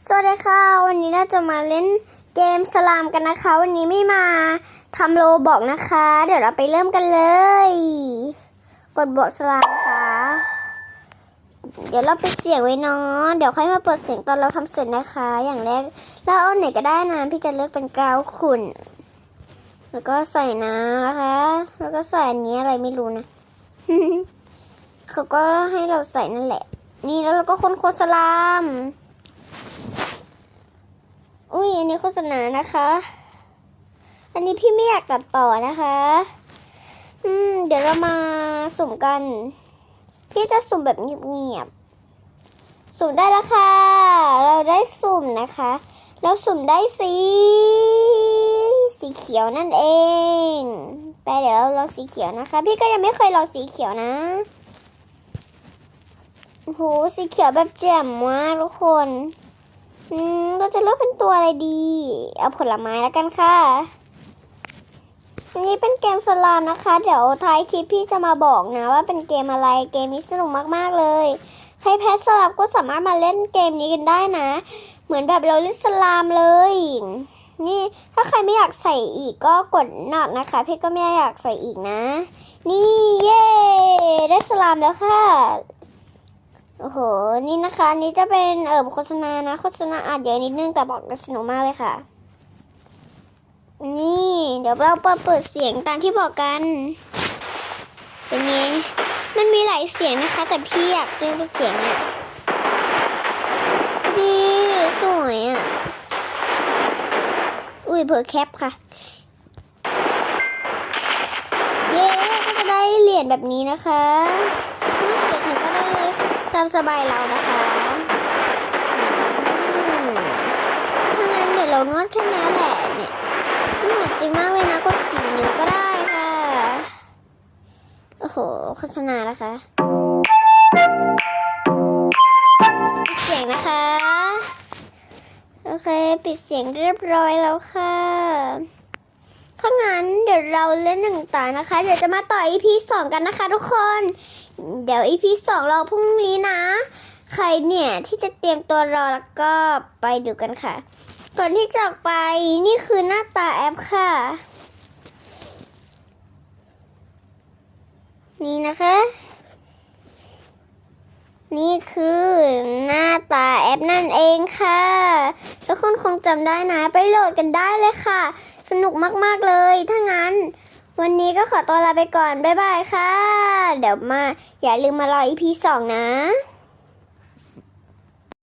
สวัสดีค่ะ วันนี้เราจะมาเล่นเกมสลามกันนะคะ วันนี้ไม่มาทำโลบอกนะคะ เดี๋ยวเราไปเริ่มกันเลย กดบทสลามค่ะ เดี๋ยวเราไปเสียงไว้เนาะเดี๋ยวค่อยมาเปิดเสียงตอนเราทำเสร็จนะคะ อย่างแรกเราเอาไหนก็ได้นะพี่จะเลือกเป็นกราวขุ่นแล้วก็ใส่น้ำนะคะ แล้วก็ใส่อันนี้อะไรไม่รู้นะเขาก็ให้เราใส่นั่นแหละ นี่แล้วเราก็คนโคสลาม ยอันนี้โฆษณานะคะ อันนี้พี่ไม่อยากตัดต่อนะคะ อืม เดี๋ยวเรามาสุ่มกัน พี่จะสุ่มแบบเงียบๆ สุ่มได้แล้วค่ะ เราได้สุ่มนะคะแล้วสุ่มได้สีสีเขียวนั่นเอง ไปเดี๋ยวเราสีเขียวนะคะ พี่ก็ยังไม่เคยลองสีเขียวนะโหสีเขียวแบบแจ่มมากทุกคน อืมเราจะเลือกเป็นตัวอะไรดี เอาผลไม้แล้วกันค่ะอันนี้เป็นเกมสลามนะคะ เดี๋ยวท้ายคลิปพี่จะมาบอกนะ ว่าเป็นเกมอะไรเกมนี้สนุกมากๆเลย ใครแพ้สลับก็สามารถมาเล่นเกมนี้กันได้นะ เหมือนแบบเราเล่นสลามเลย นี่ถ้าใครไม่อยากใส่อีกก็กดนอกนะคะ พี่ก็ไม่อยากใส่อีกนะ นี่เย้ได้สลามแล้วค่ะ โอ้โห นี่นะคะนี่จะเป็นเอ่อโฆษณานะ โฆษณาอาจเยอะนิดนึงแต่บอกสนุกมากเลยค่ะ นี่ เดี๋ยวเราเปิดเปิดเสียงตามที่บอกกัน เป็นไงมันมีหลายเสียงนะคะ แต่พี่อยากเล่นเป็นเสียงเนี่ยดีสวยอะ อุ้ยเผลอแคปค่ะ เย้ก็จะได้เหรียญแบบนี้นะคะนี่เกิดใครก็ได้ ตามสบายเรานะคะถ้างั้นเดี๋ยวเรานวดแค่นี้แหละเนี่ยนวดจริงมากเลยนะกดกี่นิ้วก็ได้ค่ะ โอ้โหโฆษณานะคะ เสียงนะคะ โอเค ปิดเสียงเรียบร้อยแล้วค่ะถ้างั้นเดี๋ยวเราเล่นหนึ่งตานะคะ เดี๋ยวจะมาต่อ EP สองกันนะคะทุกคน เดี๋ยว EP สองเราพรุ่งนี้นะ ใครเนี่ยที่จะเตรียมตัวรอแล้วก็ไปดูกันค่ะ ก่อนที่จะไปนี่คือหน้าตาแอปค่ะ นี่นะคะ นี่คือหน้าตาแอปนั่นเองค่ะทุกคนคงจำได้นะ ไปโหลดกันได้เลยค่ะ สนุกมาก ๆ เลย ถ้างั้น วันนี้ก็ขอตัวลาไปก่อน บ๊ายบายค่ะ เดี๋ยวมา อย่าลืมมารออีพีสองนะ